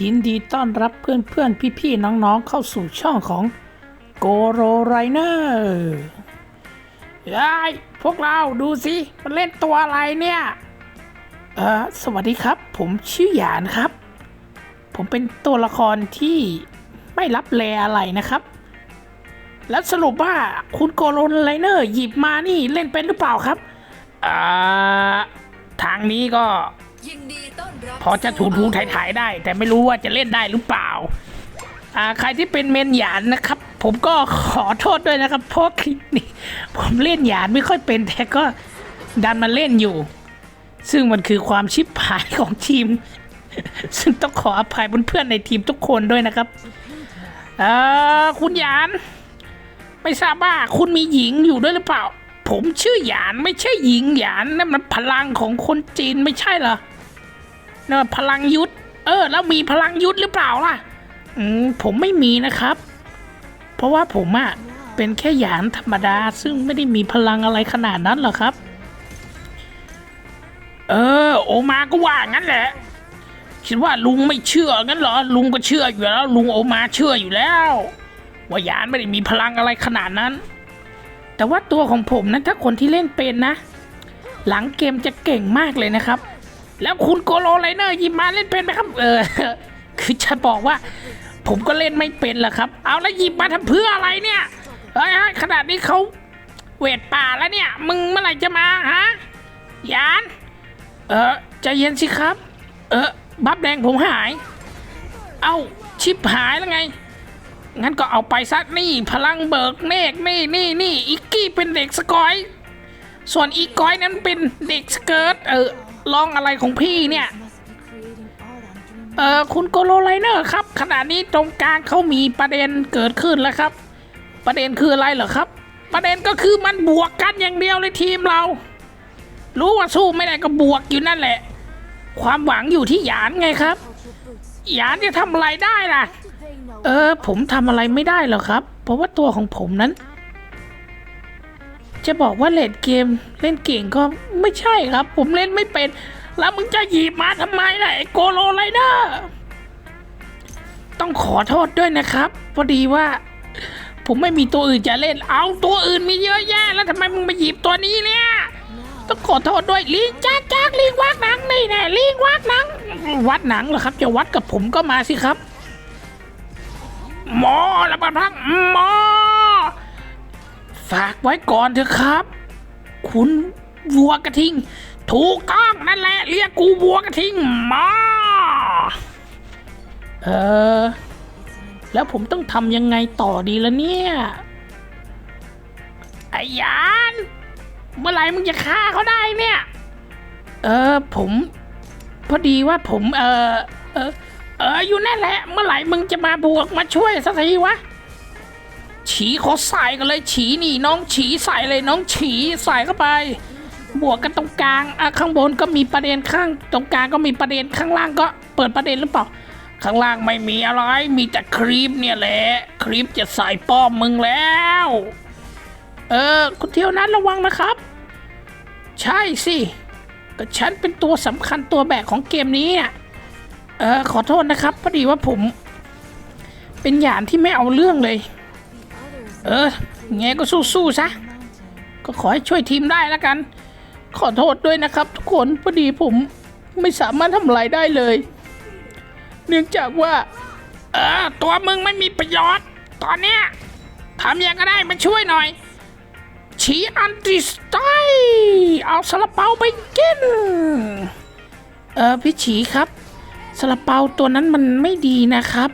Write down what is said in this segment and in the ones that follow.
ยินดีต้อนรับเพื่อนๆพี่ๆน้องๆ เข้าสู่ช่องของโกโรไรเนอร์ยายพวกเราดูสิมันเล่นตัวอะไรเนี่ย เออสวัสดีครับ ผมชื่อหยานครับ ผมเป็นตัวละครที่ไม่รับแลอะไรนะครับ แล้วสรุปว่าคุณโกโรไรเนอร์หยิบมานี่เล่นเป็นหรือเปล่าครับอ่าทางนี้ก็ ยินดีต้อนรับพอจะถูถูถ่ายถ่ายๆได้ แต่ไม่รู้ว่าจะเล่นได้หรือเปล่า อ่า ใครที่เป็นเมนหยานนะครับ ผมก็ขอโทษด้วยนะครับ เพราะคลิปนี้ ผมเล่นหยานไม่ค่อยเป็นแต่ก็ดันมาเล่นอยู่ ซึ่งมันคือความชิบหายของทีม ซึ่งต้องขออภัยเพื่อนๆในทีมทุกคนด้วยนะครับเอ่อคุณหยาน ไม่ทราบว่าคุณมีหญิงอยู่ด้วยหรือเปล่า ผมชื่อหยานไม่ใช่หญิงหยานนั่นมันพลังของคนจีนไม่ใช่เหรอ นั่นมันพลังยุทธเออ แล้วมีพลังยุทธหรือเปล่าล่ะ อืมผมไม่มีนะครับ เพราะว่าผมอะเป็นแค่หยานธรรมดาซึ่งไม่ได้มีพลังอะไรขนาดนั้นหรอกครับ เออ โอมาก็ว่างั้นแหละคิดว่าลุงไม่เชื่องั้นเหรอ ลุงก็เชื่ออยู่แล้ว ลุงโอมาเชื่ออยู่แล้วว่ายานไม่ได้มีพลังอะไรขนาดนั้น แต่ว่าตัวของผมนะถ้าคนที่เล่นเป็นนะ หลังเกมจะเก่งมากเลยนะครับ แล้วคุณโกโลไลเนอร์หยิบมาเล่นเป็นไหมครับ เออ คือจะบอกว่า ผมก็เล่นไม่เป็นแหละครับ เอาแล้วหยิบมาทำเพื่ออะไรเนี่ยเฮ้ยขนาดนี้เขาเวทป่าแล้วเนี่ย มึงเมื่อไหร่จะมาฮะยาน เออใจเย็นสิครับ เออบัฟแดงผมหาย เอ้าชิปหายแล้วไง งั้นก็เอาไปซักนี่พลังเบิกเนกนี่นี่นี่อิกกี้เป็นเด็กสกอย ส่วนอีกอยนั้นเป็นเด็กสเกิร์ตเออ ลองอะไรของพี่เนี่ย เออคุณโกโลไลเนอร์ครับ ขณะนี้ตรงกลางเขามีประเด็นเกิดขึ้นแล้วครับ ประเด็นคืออะไรเหรอครับ ประเด็นก็คือมันบวกกันอย่างเดียวเลยทีมเรา รู้ว่าสู้ไม่ได้ก็บวกอยู่นั่นแหละ ความหวังอยู่ที่หยานไงครับ หยานจะทำอะไรได้ล่ะ เออ ผมทำอะไรไม่ได้หรอกครับ เพราะว่าตัวของผมนั้น จะบอกว่าเล่นเกมเล่นเก่งก็ไม่ใช่ครับ ผมเล่นไม่เป็น แล้วมึงจะหยิบมาทำไมล่ะไอ้โกโลไรเดอร์ต้องขอโทษด้วยนะครับ พอดีว่า ผมไม่มีตัวอื่นจะเล่น เอาตัวอื่นมีเยอะแยะแล้วทำไมมึงมาหยิบตัวนี้เนี่ยต้องขอโทษด้วยลิงจ้าจ้าลิงวักหนังนี่แน่ลิงวักหนัง วัดหนังเหรอครับ จะวัดกับผมก็มาสิครับ หมอระบาดพักหมอ ฝากไว้ก่อนเถอะครับ คุณวัวกระทิง ถูกต้องนั่นแหละเรียกกูวัวกระทิงมาเออแล้วผมต้องทำยังไงต่อดีละเนี่ยไอ้ยาน เมื่อไหร่มึงจะฆ่าเขาได้เนี่ย เออผม พอดีว่าผม เออเออเอออยู่นั่นแหละ เมื่อไหร่มึงจะมาบวกมาช่วยสักทีวะ ฉีขอใส่กันเลยฉีนี่น้องฉีใส่เลยน้องฉีใส่เข้าไป บวกกันตรงกลางอะข้างบนก็มีประเด็นข้าง ตรงกลางก็มีประเด็นข้างล่างก็เปิดประเด็นหรือเปล่า ข้างล่างไม่มีอะไรมีแต่ครีปเนี่ยแหละครีปจะใส่ป้อมมึงแล้ว เออคุณเที่ยวนั้นระวังนะครับ ใช่สิก็ฉันเป็นตัวสำคัญตัวแบกของเกมนี้อะเออขอโทษนะครับพอดีว่าผม เป็นหยานที่ไม่เอาเรื่องเลย เออไงก็สู้ๆซะ ก็ขอให้ช่วยทีมได้แล้วกัน ขอโทษด้วยนะครับ ทุกคนพอดีผมไม่สามารถทำอะไรได้เลย เนื่องจากว่า เออ ตัวมึงไม่มีประโยชน์ ตอนเนี้ยทำยังก็ได้มาช่วยหน่อยฉีอันติสไตเอาซาลาเปาไปกิน เออพี่ฉีครับซาลาเปาตัวนั้นมันไม่ดีนะครับ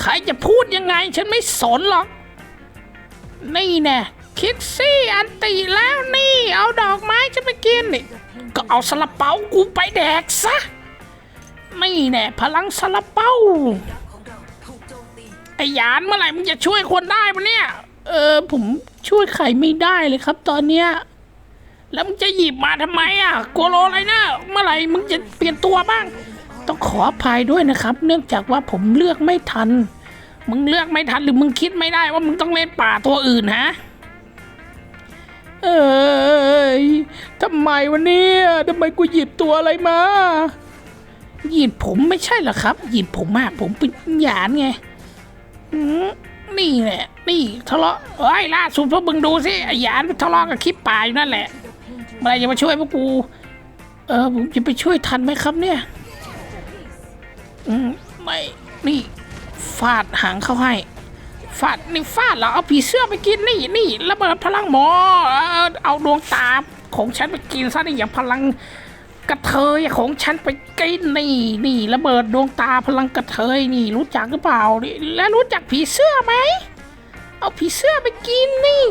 ใครจะพูดยังไงฉันไม่สนหรอก นี่แน่คิกซี่อันตีแล้วนี่ เอาดอกไม้ฉันไปกินนี่ก็เอาซาลาเปากูไปแดกซะนี่แน่พลังซาลาเปาของเราไอ้หยานเมื่อไหร่มึงจะช่วยคนได้ปะเนี่ย เออผมช่วยใครไม่ได้เลยครับ ตอนเนี้ยแล้วมึงจะหยิบมาทำไมอะโกโลอะไรนะเมื่อไหร่มึงจะเปลี่ยนตัวบ้าง ต้องขออภัยด้วยนะครับ เนื่องจากว่าผมเลือกไม่ทัน มึงเลือกไม่ทันหรือมึงคิดไม่ได้ว่ามึงต้องเล่นป่าตัวอื่นฮะ เอ้ยทำไมวะเนี่ยทำไมกูหยิบตัวอะไรมา หยิดผมไม่ใช่เหรอครับ หยิดผมอะผมเป็นหยานไงอืมนี่แหละ นี่ทะเลาะเอ้ยล่าสุดพวกมึงดูสิหยานทะเลาะกับคลิปป่าอยู่นั่นแหละเมื่อไรจะมาช่วยพวกกู เออผมจะไปช่วยทันไหมครับเนี่ย อืมไม่นี่ ฟาดหางเข้าให้ฟาดนี่ฟาดเหรอเอาผีเสื้อไปกินนี่นี่ระเบิดพลังหมอเอาดวงตาของฉันไปกินซะนี่อย่างพลังกระเทยของฉันไปกินนี่นี่ระเบิดดวงตาพลังกระเทยนี่รู้จักหรือเปล่านี่แล้วรู้จักผีเสื้อไหมเอาผีเสื้อไปกินนี่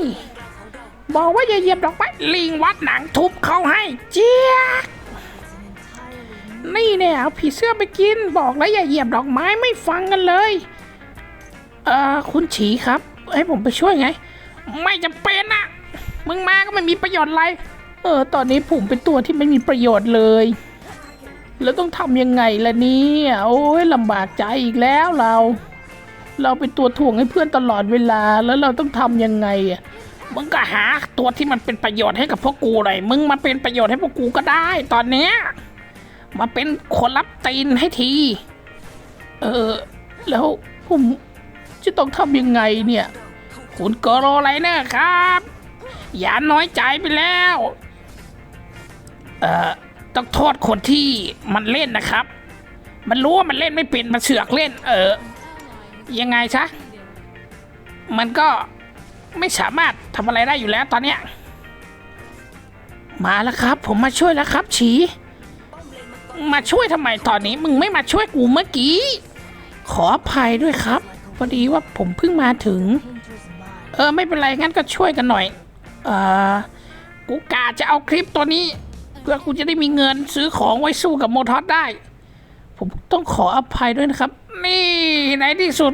บอกว่าอย่าเหยียบดอกไม้ลิงวัดหนังทุบเขาให้เจี๊ยก นี่เนี่ยเอาผีเสื้อไปกินบอกแล้วอย่าเหยียบดอกไม้ไม่ฟังกันเลยเอ่อคุณฉีครับให้ผมไปช่วยไง ไม่จำเป็นอะมึงมาก็ไม่มีประโยชน์อะไร เออ ตอนนี้ผมเป็นตัวที่ไม่มีประโยชน์เลย แล้วต้องทำยังไงล่ะเนี่ยโอ้ยลำบากใจอีกแล้วเรา เราเป็นตัวถ่วงให้เพื่อนตลอดเวลาแล้วเราต้องทำยังไงอะมึงก็หาตัวที่มันเป็นประโยชน์ให้กับพวกกูหน่อยมึงมาเป็นประโยชน์ให้พวกกูก็ได้ ตอนเนี้ย มาเป็นคนรับตีนให้ที เออ แล้วผมจะต้องทำยังไงเนี่ย คุณโกโรไลเนอร์ครับ อย่าน้อยใจไปแล้ว เอ่อ ต้องโทษคนที่มันเล่นนะครับ มันรู้ว่ามันเล่นไม่เป็น มันเสือกเล่น เออ ยังไงซะ มันก็ไม่สามารถทำอะไรได้อยู่แล้วตอนเนี้ย มาแล้วครับ ผมมาช่วยแล้วครับฉี มาช่วยทำไมตอนนี้มึงไม่มาช่วยกูเมื่อกี้ ขออภัยด้วยครับ พอดีว่าผมเพิ่งมาถึง เออไม่เป็นไรงั้นก็ช่วยกันหน่อย เออกูกาจะเอาคลิปตัวนี้ เพื่อกูจะได้มีเงินซื้อของไว้สู้กับโมทอสได้ ผมต้องขออภัยด้วยนะครับ นี่ในที่สุด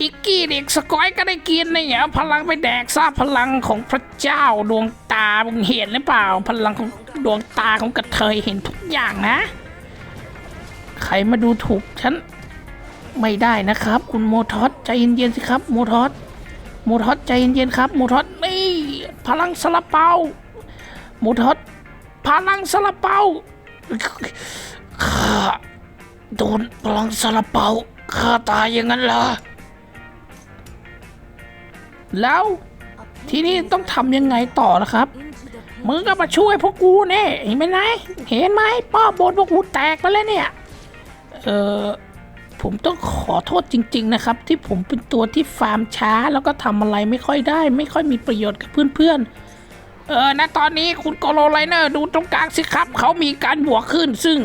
อิกกี้เด็กสกอยก็ได้กินนี่เอาพลังไปแดกซะพลังของพระเจ้าดวงตามึงเห็นหรือเปล่า พลังของดวงตาของกระเทยเห็นทุกอย่างนะ ใครมาดูถูกฉันไม่ได้นะครับ คุณโมทอสใจเย็นๆสิครับ โมทอสโมทอสใจเย็นๆครับ โมทอสนี่พลังสลับเปาโมทอสพลังสลับเปาข้าโดนพลังสลับเปาข้าตายอย่างนั้นเหรอแล้วทีนี้ต้องทำยังไงต่อล่ะครับมึงก็มาช่วยพวกกูแน่เห็นไหมเห็นไหมป้อบนพวกกูแตกไปแล้วเนี่ย เออผมต้องขอโทษจริง ๆ นะครับ ที่ผมเป็นตัวที่ฟาร์มช้า แล้วก็ทำอะไรไม่ค่อยได้ ไม่ค่อยมีประโยชน์กับเพื่อนๆ เออณตอนนี้คุณโกโลไลเนอร์ดูตรงกลางสิครับ เขามีการบวกขึ้น ซึ่ง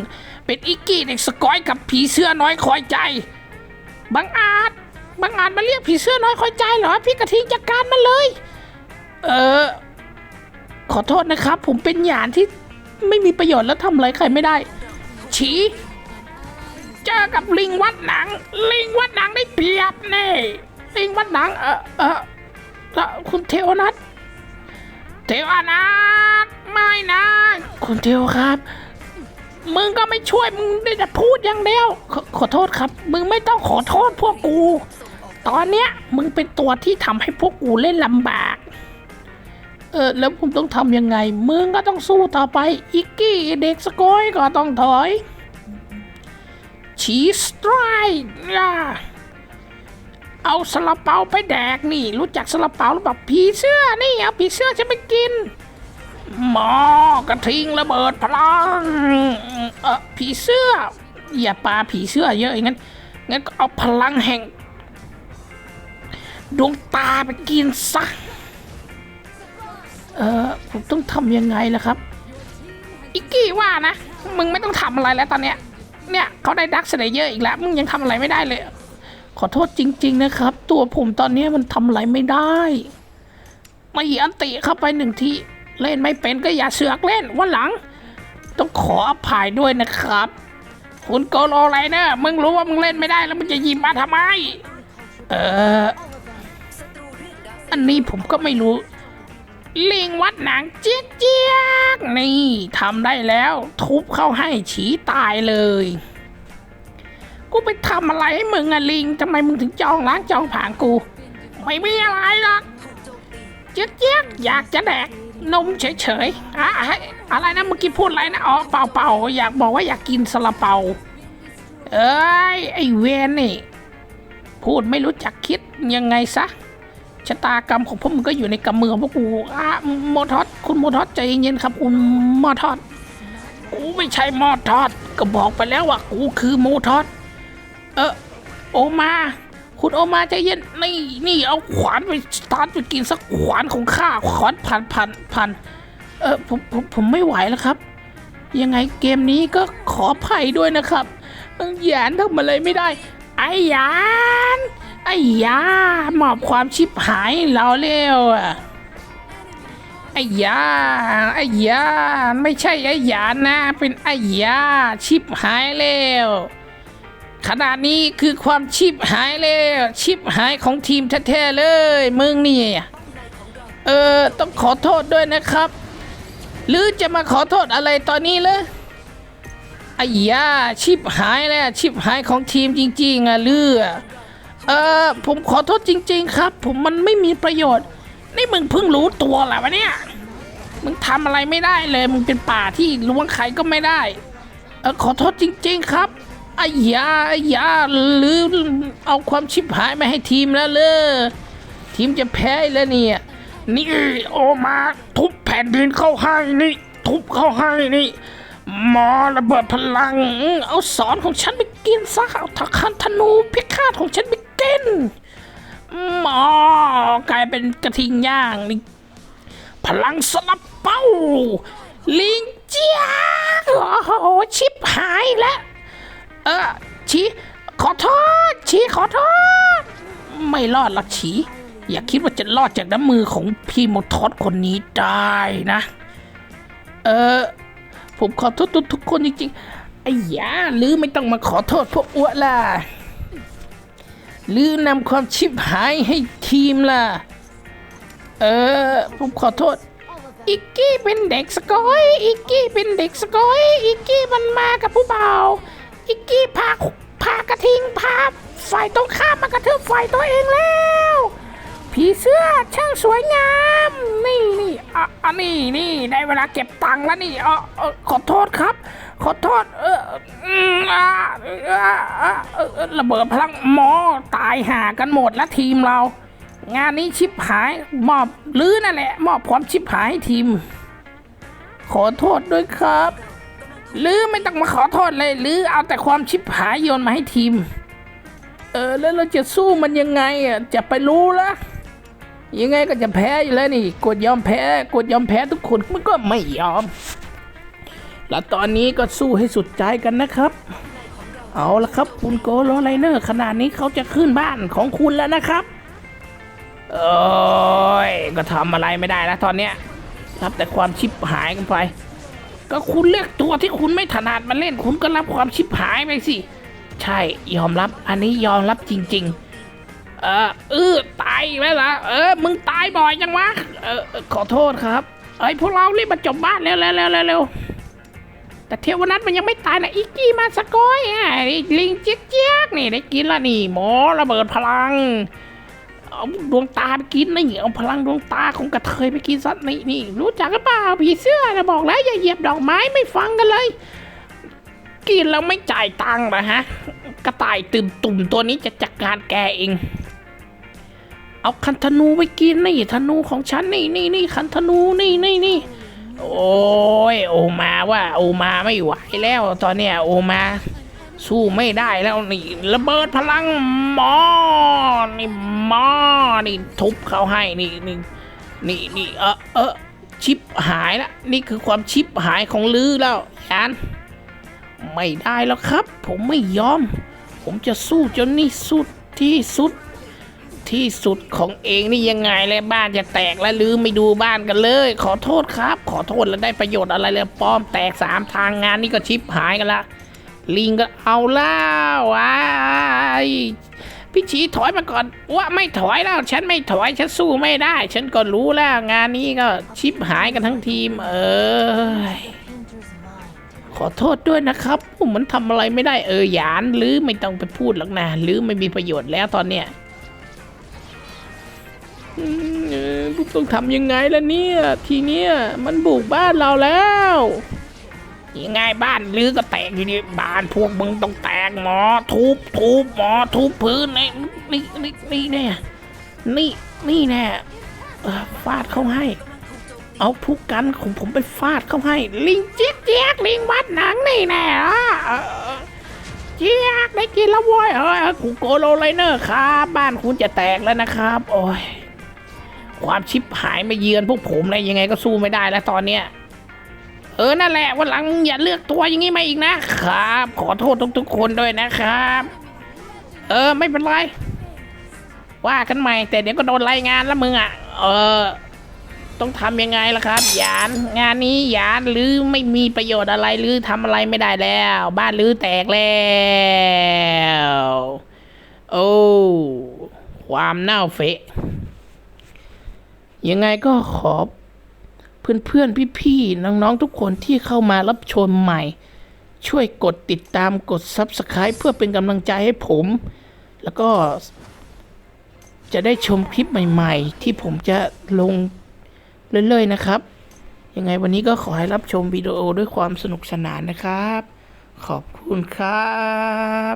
เป็นอิกกี้เด็กสกอยกับผีเสื้อน้อยคอยใจบังอาจบังอาจมาเรียกผีเสื้อน้อยคอยใจเหรอพี่กระทิงจัดการมันเลย เออขอโทษนะครับ ผมเป็นหยานที่ไม่มีประโยชน์แล้วทำอะไรใครไม่ได้ฉี เจอกับลิงวัดหนัง ลิงวัดหนังได้เปรียบแน่ลิงวัดหนัง เออเออคุณเทวนัทเทวนัทไม่นะ คุณเทวครับ มึงก็ไม่ช่วยมึงได้แต่พูดอย่างเดียวขขอโทษครับ มึงไม่ต้องขอโทษพวกกู ตอนเนี้ยมึงเป็นตัวที่ทำให้พวกกูเล่นลำบากเออแล้วผมต้องทำยังไง มึงก็ต้องสู้ต่อไป อิกกี้เด็กสกอยก็ต้องถอย ชีสไตรล่ะเอาสลับเปาไปแดกนี่ รู้จักสลับเปาหรือเปล่าผีเสื้อนี่เอาผีเสื้อจะไปกิน หมอกระทิงระเบิดพลังเออผีเสื้อ อย่าปาผีเสื้อเยอะอย่างนั้นงั้นก็เอาพลังแห่ง ดวงตาไปกินซะเออผมต้องทำยังไงล่ะครับ อิกกี้ว่านะ มึงไม่ต้องทำอะไรแล้วตอนเนี้ย เนี่ยเขาได้ดักเสนเยอะอีกแล้วมึงยังทำอะไรไม่ได้เลย ขอโทษจริง ๆ นะครับ ตัวผมตอนนี้มันทำอะไรไม่ได้ไมาอีอันติเข้าไปหนึ่งทีเล่นไม่เป็นก็อย่าเสือกเล่นวันหลัง ต้องขออภัยด้วยนะครับ คุณโกโลไรเนอร์มึงรู้ว่ามึงเล่นไม่ได้แล้วมึงจะยิบมาทำไม เออ อันนี้ผมก็ไม่รู้ ลิงวัดหนังเจี๊ยกเจี๊ยกนี่ทำได้แล้ว ทุบเข้าให้ฉีตายเลย กูไปทำอะไรให้มึงอะลิงทำไมมึงถึงจองล้างจองผ่านกู ไม่มีอะไรหรอกเจี๊ยกเจี๊ยกอยากจะแดกนมเฉยๆอะอะไรนะเมื่อกี้พูดอะไรนะอ๋อเปล่าเปล่าอยากบอกว่าอยากกินซาลาเปา เอ้ยไอเวนนี่ พูดไม่รู้จักคิดยังไงซะ ชะตากรรมของพวกมึงก็อยู่ในกำมือของพวกกูอะโมทอสคุณโมทอสใจเย็นๆครับคุณโมทอสกูไม่ใช่โมทอสก็บอกไปแล้วว่ากูคือโมทอสเออโอมา คุณโอมาใจเย็นนี่นี่เอาขวานไปสตาร์ทไปกินสักขวานของข้าขวานพันพันพันเออผมผมผมไม่ไหวแล้วครับ ยังไงเกมนี้ก็ขออภัยด้วยนะครับหยานทำอะไรไม่ได้ ไอ้หยาน อ้หยามอบความชิบหายเราเร็วอะไอ้หยาไอ้หยาไม่ใช่ไอ้หยานะ เป็นไอ้หยาชิบหายเร็วขนาดนี้คือความชิบหายเร็วชิบหายของทีมแท้ๆเลย มึงนี่ เออต้องขอโทษด้วยนะครับ หรือจะมาขอโทษอะไรตอนนี้เลยไอ้ยาชิบหายแล้วชิบหายของทีมจริงๆอะเลือ เออผมขอโทษจริง ๆ ครับ ผมมันไม่มีประโยชน์ นี่มึงเพิ่งรู้ตัวแหละวะเนี่ย มึงทำอะไรไม่ได้เลย มึงเป็นป่าที่ล้วงใครก็ไม่ได้ เออขอโทษจริง ๆ ครับไอ้ยาไอ้ยาหรือเอาความชิบหายมาให้ทีมแล้วเลยทีมจะแพ้แล้วเนี่ยนี่โอมาทุบแผ่นดินเข้าให้นี่ ทุบเข้าให้นี่หมอระเบิดพลัง เอาสอนของฉันไปกินซะเอาทักคันธนูพิฆาตของฉันไป กินหมอกลายเป็นกระทิงย่างนี่พลังสลับเป้า ลิงเจียกโอ้โหชิบหายแล้ว เออชีขอโทษชีขอโทษ ไม่รอดหรอกชี อย่าคิดว่าจะรอดจากน้ำมือของพี่มทอดคนนี้ได้นะ เออ ผมขอโทษทุกคนจริงๆไอ้ยาหรือไม่ต้องมาขอโทษพวกอ้วล่ะ หรือนำความชิบหายให้ทีมล่ะ เออ ผมขอโทษ อิกกี้เป็นเด็กสกอย อิกกี้เป็นเด็กสกอย อิกกี้มันมากับผู้เบา อิกกี้พาพากระทิงพาฝ่ายตรงข้ามมากระทืบฝ่ายตัวเองแล้ว ผีเสื้อช่างสวยงาม นี่นี่อะอันนี้นี่ได้เวลาเก็บตังค์แล้วนี่ออเออขอโทษครับ ขอโทษ เอออืมอ่าเอออ่าอ่าเออเออระเบิดพลังหมอตายห่ากันหมดแล้วทีมเรา งานนี้ชิบหายมอบหรือนั่นแหละ มอบความชิบหายให้ทีม ขอโทษด้วยครับหรือไม่ต้องมาขอโทษเลยหรือเอาแต่ความชิบหายโยนมาให้ทีม เออแล้วเราจะสู้มันยังไงอะจะไปรู้ละ ยังไงก็จะแพ้อยู่แล้วนี่ กดยอมแพ้กดยอมแพ้ทุกคนมันก็ไม่ยอม แล้วตอนนี้ก็สู้ให้สุดใจกันนะครับ เอาละครับ คุณโกโลไลเนอร์ขนาดนี้เขาจะขึ้นบ้านของคุณแล้วนะครับโอ้ยก็ทำอะไรไม่ได้แล้วตอนเนี้ยรับแต่ความชิบหายกันไป ก็คุณเลือกตัวที่คุณไม่ถนัดมาเล่น คุณก็รับความชิบหายไปสิ ใช่ยอมรับอันนี้ยอมรับจริง ๆ เออเออตายอีกแล้วล่ะเออ มึงตายบ่อยจังวะเออเออขอโทษครับไอ้ยพวกเรารีบมาจบบ้านเร็วเร็วเร็วเร็ววแต่เทวนัทมันยังไม่ตายนะอิกกี้มาสกอยอะไอ้ลิงเจี๊ยกเจี๊ยกนี่ได้กินละนี่ หมอระเบิดพลังเอาดวงตาไปกินนี่เอาพลังดวงตาของกระเทยไปกินซะนี่นี่รู้จักหรือเปล่าผีเสื้อนะบอกแล้วอย่าเหยียบดอกไม้ไม่ฟังกันเลย กินแล้วไม่จ่ายตังค์นะฮะ กระต่ายตื่นตุ่มตัวนี้จะจัดการแกเอง เอาคันธนูไปกินนี่ธนูของฉันนี่นี่นี่คันธนูนี่นี่นี่โอ้ยโอมาว่าโอมาไม่ไหวแล้วตอนเนี้ยโอมา สู้ไม่ได้แล้วนี่ระเบิดพลังหมอนี่หมอนี่ทุบเขาให้นี่นี่นี่นี่เออเออชิปหายละนี่คือความชิปหายของลือแล้วยานไม่ได้แล้วครับ ผมไม่ยอม ผมจะสู้จนนี่สุดที่สุด ที่สุดของเองนี่ยังไงเลยบ้านจะแตกแล้วลืมไม่ดูบ้านกันเลย ขอโทษครับ ขอโทษแล้วได้ประโยชน์อะไรเลยป้อมแตกสามทางงานนี่ก็ชิปหายกันละลิงก็เอาแล้วว้ายพี่ชีถอยมาก่อนว่าไม่ถอยแล้ว ฉันไม่ถอย ฉันสู้ไม่ได้ ฉันก็รู้แล้วงานนี้ก็ชิปหายกันทั้งทีม เออขอโทษด้วยนะครับผมมันทำอะไรไม่ได้เออหยานหรือไม่ต้องไปพูดหรอกนะหรือไม่มีประโยชน์แล้วตอนเนี้ย อืมเอต้องทำยังไงล่ะเนี่ย ทีเนี้ยมันบุกบ้านเราแล้วยังไงบ้านลือก็แตกอยู่นี่บ้านพวกมึงต้องแตกหมอ ทุบทุบหมอทุบพื้นนี่นี่นี่นี่แน่นี่นี่แน่ฟาดเข้าให้ เอาผู้กันของผมไปฟาดเข้าให้ ลิงเจี๊ยกเจี๊ยกลิงวัดหนังนี่แน่เจี๊ยกได้กินแล้วโว้ยเฮ้ยกูโกโลไลเนอร์ครับบ้านคุณจะแตกแล้วนะครับ โอ้ย ความชิบหายมาเยือนพวกผมเลยยังไงก็สู้ไม่ได้แล้วตอนเนี้ยเออนั่นแหละวันหลังอย่าเลือกตัวอย่างนี้มาอีกนะครับ ขอโทษทุกๆคนด้วยนะครับ เออไม่เป็นไร ว่ากันใหม่ แต่เดี๋ยวก็โดนรายงานแล้วมึงอะ เออ ต้องทำยังไงล่ะครับยานงานนี้ยานหรือไม่มีประโยชน์อะไรหรือทำอะไรไม่ได้แล้ว บ้านหรือแตกแล้ว โอ้ความเน่าเฟะ ยังไงก็ขอเพื่อนๆ พี่ๆ น้องๆ ทุกคนที่เข้ามารับชมใหม่ ช่วยกดติดตามกด Subscribe เพื่อเป็นกำลังใจให้ผม แล้วก็ จะได้ชมคลิปใหม่ๆ ที่ผมจะลงเรื่อยๆ นะครับ ยังไงวันนี้ก็ขอให้รับชมวิดีโอด้วยความสนุกสนานนะครับ ขอบคุณครับ